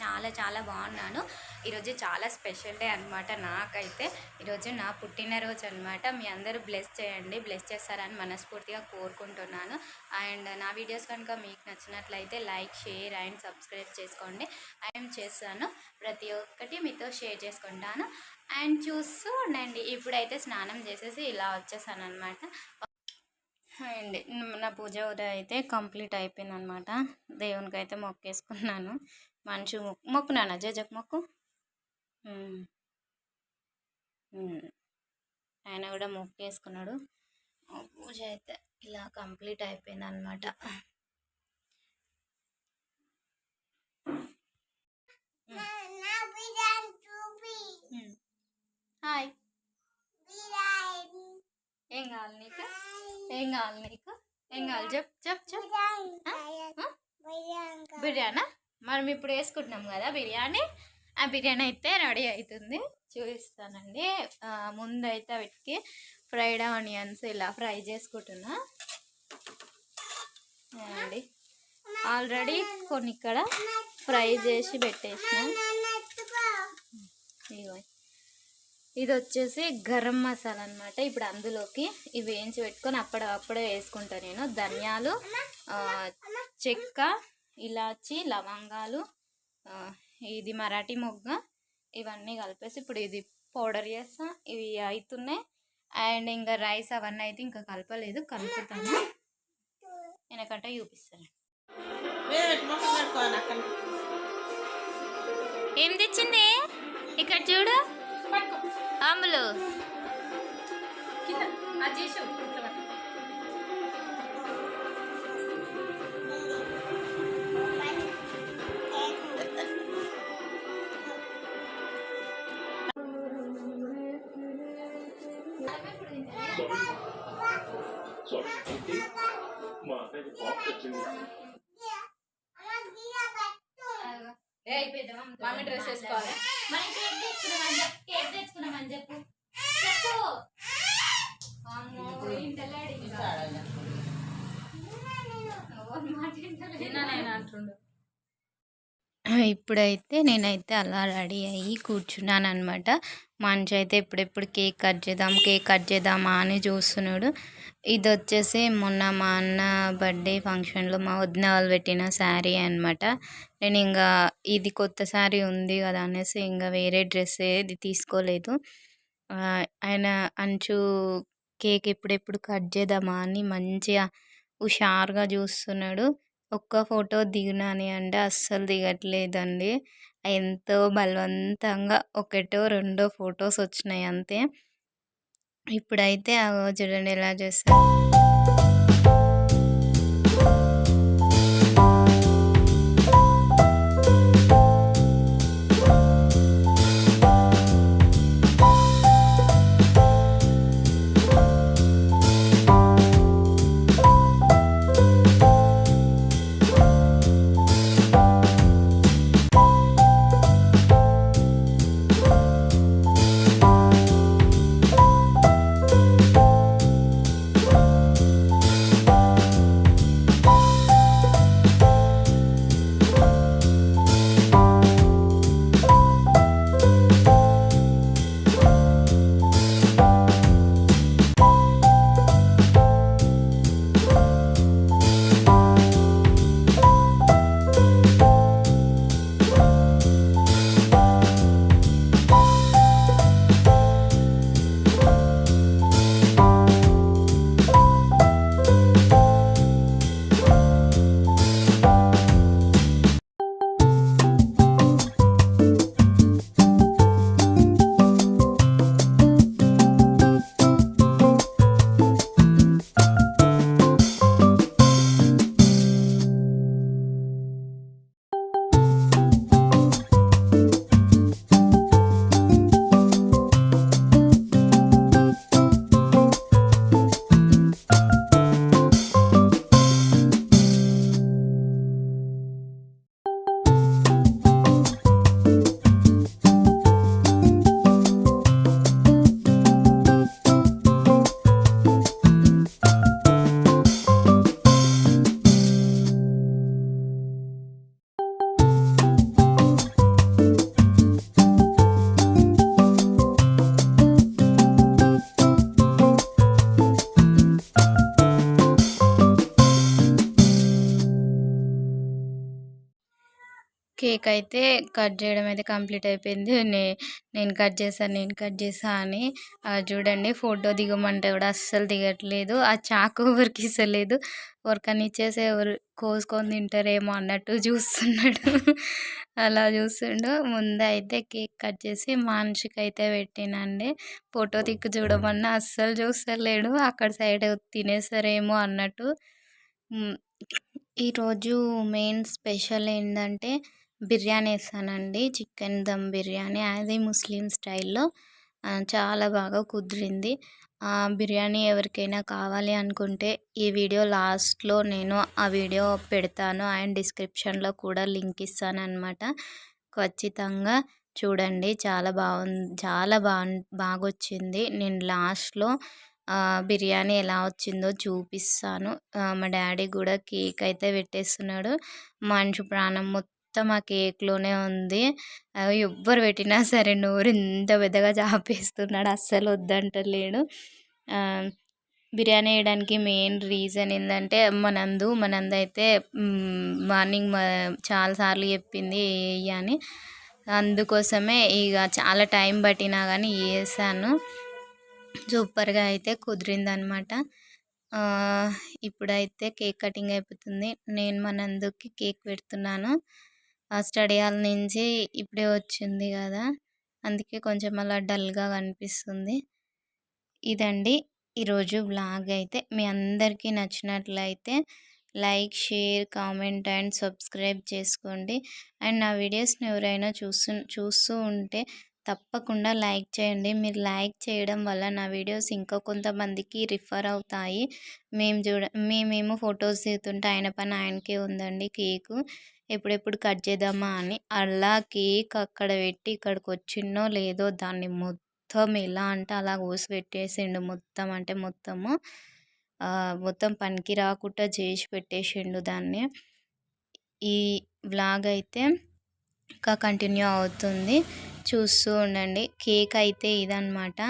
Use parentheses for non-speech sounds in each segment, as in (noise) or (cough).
చాలా చాలా బాగున్నాను. ఈరోజు చాలా స్పెషల్ డే అనమాట నాకైతే. ఈరోజు నా పుట్టినరోజు అనమాట మీ అందరూ బ్లెస్ చేయండి. బ్లెస్ చేస్తారని మనస్ఫూర్తిగా కోరుకుంటున్నాను. అండ్ నా వీడియోస్ కనుక మీకు నచ్చినట్లయితే లైక్ షేర్ అండ్ సబ్స్క్రైబ్ చేసుకోండి. అండ్ చేస్తాను ప్రతి ఒక్కటి మీతో షేర్ చేసుకుంటాను. అండ్ చూస్తూ ఉండండి. ఇప్పుడైతే స్నానం చేసేసి ఇలా వచ్చేసాను అనమాట అండి నా పూజ ఉదయం అయితే కంప్లీట్ అయిపోయింది అనమాట దేవునికి అయితే మొక్కేసుకున్నాను మనిషి మొక్కు మొక్కునానా జజకు మొక్కు. ఆయన కూడా మొక్కేసుకున్నాడు. పూజ అయితే ఇలా కంప్లీట్ అయిపోయింది అనమాట హాయ్. ఏం కావాలి నీకు? ఏం కావాలి నీకు? ఏం కావాలి? చెప్ చెప్ చెప్ బిర్యానా? మనం ఇప్పుడు వేసుకుంటున్నాం కదా బిర్యానీ. ఆ బిర్యానీ అయితే రెడీ అవుతుంది. చూపిస్తానండి. ముందైతే వీటికి ఫ్రైడ్ ఆనియన్స్ ఇలా ఫ్రై చేసుకుంటున్నా. అండి ఆల్రెడీ కొన్ని ఇక్కడ ఫ్రై చేసి పెట్టేసినా. ఇది వచ్చేసి గరం మసాలా అన్నమాట ఇప్పుడు అందులోకి ఇవి వేయించి పెట్టుకొని అప్పుడు అప్పుడే వేసుకుంటా నేను. ధనియాలు చెక్క ఇలాచి లవంగాలు ఇది మరాఠీ మొగ్గ ఇవన్నీ కలిపేసి ఇప్పుడు ఇది పౌడర్ చేస్తా. ఇవి అవుతున్నాయి అండ్ ఇంకా రైస్ అవన్నీ అయితే ఇంకా కలపలేదు. కలుపుతాను. వెనకంటే చూపిస్తాను. ఏం తెచ్చింది? ఇక్కడ చూడు. Amblu. Kita, aje show. Mummy dress వేసుకోవాలి. మనం కేక్ తెచ్చుకున్నామని చెప్పు కేక్ తెచ్చుకున్నామని చెప్పు. చెప్పు. అంటుండు. ఇప్పుడైతే నేనైతే అలా రెడీ అయ్యి కూర్చున్నాను అనమాట మనిషి అయితే ఇప్పుడెప్పుడు కేక్ కట్ చేద్దాం కేక్ కట్ చేద్దామా అని చూస్తున్నాడు. ఇది వచ్చేసి మొన్న మా అన్న బర్త్డే ఫంక్షన్లో మా వదిన వాళ్ళు పెట్టిన శారీ అనమాట నేను ఇంకా ఇది కొత్త శారీ ఉంది కదా అనేసి ఇంకా వేరే డ్రెస్ ఏది తీసుకోలేదు. ఆయన అంచు కేక్ ఎప్పుడెప్పుడు కట్ చేద్దామా అని మంచిగా హుషారుగా చూస్తున్నాడు. ఒక్క ఫోటో దిగినాని అంటే అస్సలు దిగట్లేదండి. ఎంతో బలవంతంగా ఒకటో రెండో ఫొటోస్ వచ్చినాయి అంతే. ఇప్పుడైతే ఆ చూడండి ఎలా చేస్తారు కేక్ అయితే కట్ చేయడం అయితే కంప్లీట్ అయిపోయింది. నే నేను కట్ చేశాను నేను కట్ చేసా అని. చూడండి ఫోటో దిగమంటే కూడా అస్సలు దిగట్లేదు. ఆ చాకు ఎవరికి ఇస్తలేదు. ఎవరికని ఇచ్చేసి ఎవరు కోసుకొని తింటారేమో అన్నట్టు చూస్తున్నాడు. అలా చూస్తుండు. ముందే అయితే కేక్ కట్ చేసి మనిషికి అయితే పెట్టినండి. ఫోటో దిక్కు చూడమన్నా అస్సలు చూస్తలేడు. అక్కడ సైడ్ తినేస్తారేమో అన్నట్టు. ఈరోజు మెయిన్ స్పెషల్ ఏంటంటే బిర్యానీ వేసానండి. చికెన్ దమ్ బిర్యానీ. అది ముస్లిం స్టైల్లో చాలా బాగా కుదిరింది. బిర్యానీ ఎవరికైనా కావాలి అనుకుంటే ఈ వీడియో లాస్ట్లో నేను ఆ వీడియో పెడతాను. అండ్ డిస్క్రిప్షన్లో కూడా లింక్ ఇస్తాను అనమాట ఖచ్చితంగా చూడండి. చాలా బాగుంది చాలా బా బాగా వచ్చింది నేను లాస్ట్లో బిర్యానీ ఎలా వచ్చిందో చూపిస్తాను. మా డాడీ కూడా కేక్ అయితే పెట్టేస్తున్నాడు. మనిషి ప్రాణం మొత్తం మొత్తం ఆ కేక్లోనే ఉంది. ఎవ్వరు పెట్టినా సరే నోరు ఇంత పెద్దగా చాపేస్తున్నాడు. అస్సలు వద్దంటలేడు. బిర్యానీ వేయడానికి మెయిన్ రీజన్ ఏంటంటే మనందు మనందు అయితే మార్నింగ్ మా చాలాసార్లు చెప్పింది అని. అందుకోసమే ఇక చాలా టైం పట్టినా కానీ వేసాను సూపర్గా అయితే కుదిరిందనమాట. ఇప్పుడైతే కేక్ కటింగ్ అయిపోతుంది. నేను మనందుకి నందుకి కేక్ పెడుతున్నాను. స్టడీ హాల్ నుంచి ఇప్పుడే వచ్చింది కదా! అందుకే కొంచెం అలా డల్గా కనిపిస్తుంది. ఇదండి ఈరోజు బ్లాగ్ అయితే. మీ అందరికీ నచ్చినట్లయితే like share comment and subscribe చేసుకోండి. అండ్ నా వీడియోస్ని ఎవరైనా చూస్తూ చూస్తూ ఉంటే తప్పకుండా లైక్ చేయండి. మీరు లైక్ చేయడం వల్ల నా వీడియోస్ ఇంకా కొంతమందికి రిఫర్ అవుతాయి. మేము చూడ మేమేమో ఫొటోస్ దిగుతుంటే ఆయన పని ఆయనకే ఉందండి కేకు. ఎప్పుడెప్పుడు కట్ చేద్దామా అని అలా కేక్ అక్కడ పెట్టి ఇక్కడికి వచ్చిందో లేదో దాన్ని మొత్తం ఎలా అంటే అలా కోసి పెట్టేసిండు మొత్తం. అంటే మొత్తము మొత్తం పనికి రాకుండా చేసి పెట్టేసిండు దాన్ని. ఈ వ్లాగ్ అయితే ఇంకా కంటిన్యూ అవుతుంది. చూస్తూ ఉండండి. కేక్ అయితే ఇదనమాట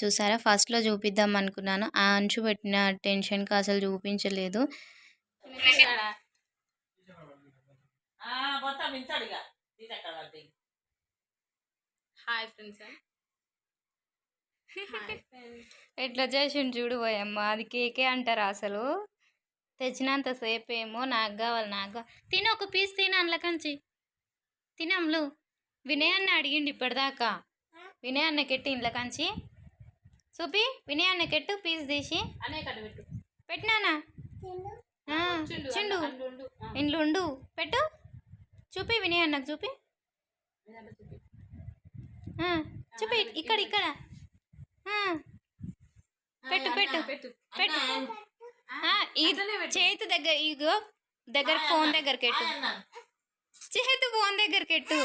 చూసారా? ఫస్ట్లో చూపిద్దాం అనుకున్నాను. ఆ అంచు పెట్టిన టెన్షన్కి అసలు చూపించలేదు. మొత్తం వింటాడు ఇక. తీసక్కడ పడ్డాయి హాయ్ (laughs) ఫ్రెండ్స్. ఎట్లా చేసిండు చూడు పోయమ్మ. అది కేకే అంటారా అసలు. తెచ్చినంత సేపు ఏమో నాకు కావాలి నాకు. తిని ఒక పీస్ తిని అందులోకంచి తినమ్లు వినయ్ అన్న అడిగిండు ఇప్పటిదాకా. వినయ్ అన్న కెట్టి ఇంట్లోకంచి చూపి. వినయ్ అన్న కెట్టు పీస్ తీసి. కట్టు పెట్టినానా చిండు ఇంట్లో ఉండు పెట్టు. చూపి వినయ్ అన్నకు చూపి. చూపి. ఇక్కడ ఇక్కడ. పెట్టు పెట్టు పెట్టు. చేతి దగ్గర ఇగో దగ్గర ఫోన్. దగ్గర కెట్టు. చేతి ఫోన్ దగ్గర కెట్టు.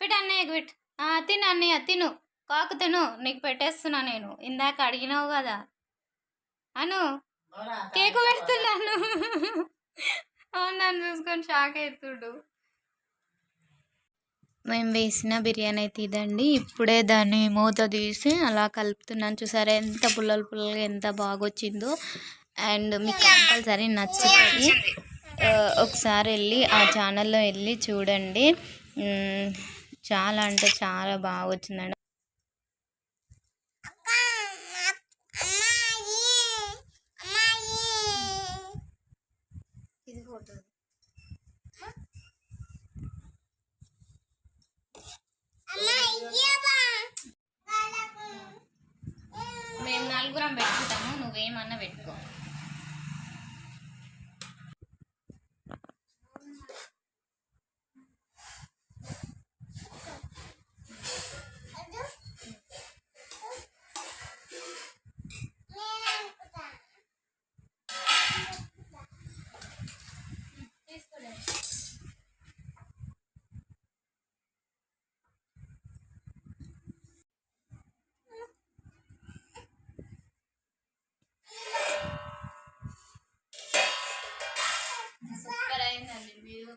పెట్టు అన్నయ్యకి పెట్టు. తిను అన్నయ్య తిను. కాకు తిను. నీకు పెట్టేస్తున్నా నేను. ఇందాక అడిగినావు కదా. అను. కేకు పెడుతున్నాను. నన్ను చూసుకొని షాక్ అవుతుడు మేము వేసిన బిర్యానీ అయితే ఇదండి. ఇప్పుడే దాన్ని మూత తీసి అలా కలుపుతున్నాను. చూసారా ఎంత పుల్లలు పుల్లలు ఎంత బాగా వచ్చిందో అండ్ మీకు కంపల్సరీ నచ్చుతుంది ఒకసారి వెళ్ళి ఆ ఛానల్లో వెళ్ళి చూడండి. చాలా అంటే చాలా బాగా వచ్చిందండి పెట్టుకో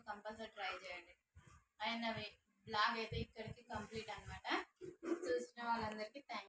కంపల్సరీ ట్రై చేయండి. అండ్ అవి బ్లాగ్ అయితే ఇక్కడికి కంప్లీట్ అన్నమాట. చూసిన వాళ్ళందరికీ థ్యాంక్